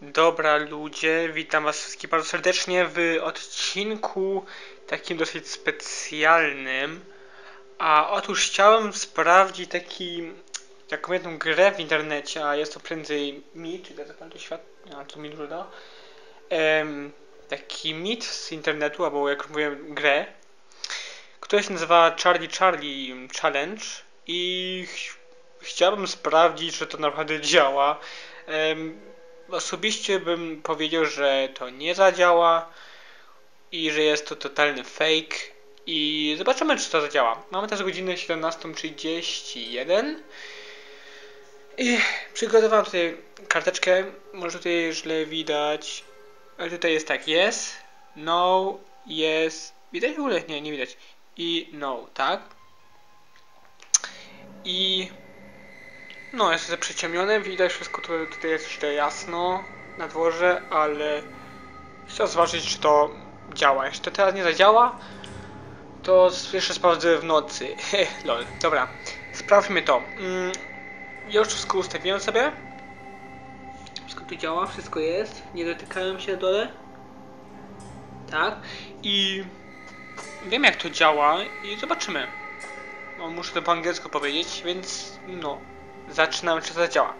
Dobra ludzie, witam was wszystkich bardzo serdecznie w odcinku takim dosyć specjalnym. A otóż chciałem sprawdzić taki, taką jedną grę w internecie, a jest to prędzej mit, czy to świat, a to mi dużo da. Em, taki mit z internetu, albo jak mówię grę, która się nazywa Charlie Charlie Challenge i ch chciałbym sprawdzić, że to naprawdę działa. Em, osobiście bym powiedział, że to nie zadziała i że jest to totalny fake i zobaczymy, czy to zadziała. Mamy też godzinę 17.31 i przygotowałem tutaj karteczkę, może tutaj źle widać, ale tutaj jest tak, yes, no, yes, widać w ogóle? Nie, nie widać. I no, tak? I no, jest zaprzyciemnione, widać wszystko tutaj, tutaj jest jeszcze jasno na dworze, ale chcę zważyć, czy to działa. To teraz nie zadziała, to jeszcze sprawdzę w nocy. Lol, dobra, sprawdźmy to. Mm, już wszystko ustawiłem sobie. Wszystko tu działa, wszystko jest. Nie dotykałem się dole. Tak. I wiem jak to działa i zobaczymy. No, muszę to po angielsku powiedzieć, więc no, zaczynam czy to zadziała.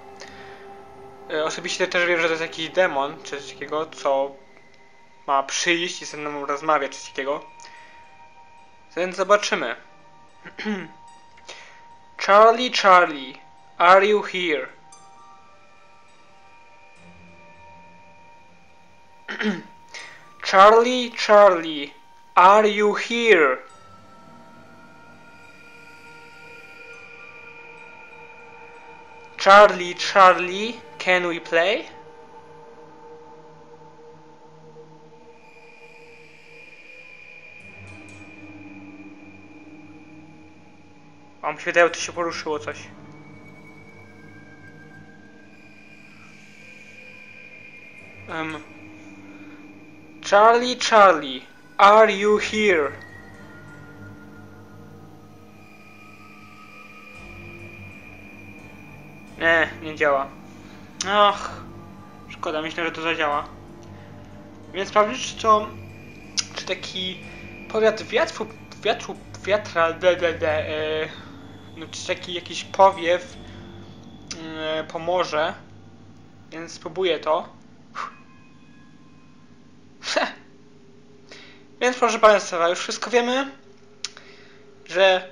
E, Osobiście też wiem, że to jest jakiś demon czy coś takiego, co ma przyjść i ze mną rozmawiać czy coś takiego. Więc zobaczymy. Charlie, Charlie, are you here? Charlie, Charlie, are you here? Charlie, Charlie, can we play? A mi się wydaje, to się poruszyło coś. Um, Charlie, Charlie, are you here? Nie, nie działa. Ach, szkoda, myślę, że to zadziała. Więc sprawdzić, czy to, czy taki powiat wiatru, wiatru, wiatra, de, de, de, e, no, czy taki jakiś powiew e, pomoże. Więc spróbuję to. Więc proszę Państwa, już wszystko wiemy, że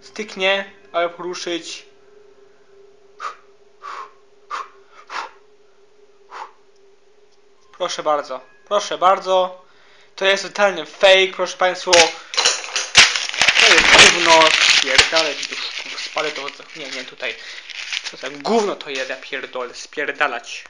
styknie, ale poruszyć Proszę bardzo, proszę bardzo. To jest totalny fake, proszę Państwa. To jest gówno, spierdalę, spalę to, nie, nie, tutaj. Co za gówno to jest, ja pierdolę, spierdalać.